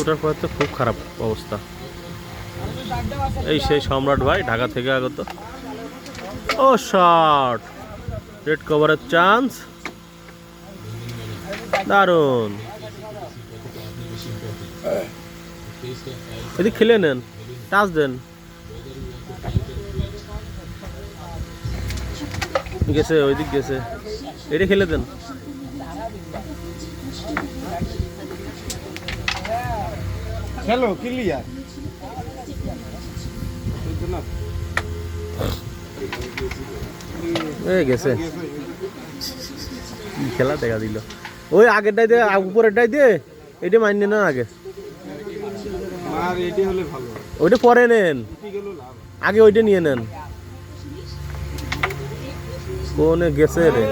ওঠার পর তো খুব খারাপ অবস্থা। এই সেই সম্রাট ভাই ঢাকা থেকে আগত। ও শট! রেড কভারের চান্স। দারুণ। এদিক খেলে নেন, টাচ দেন। গেছে, ওইদিক গেছে। এটা খেলে দেন। হ্যালো ক্লিয়ার গেছে। খেলা দেখা দিল? ওই আগেরটাই দে উপরেরটাই দে এটা মাইনে না আগে। ওইটা পরে নেন। আগে ওইটা নিয়ে নেন। কোনে গেছে রে?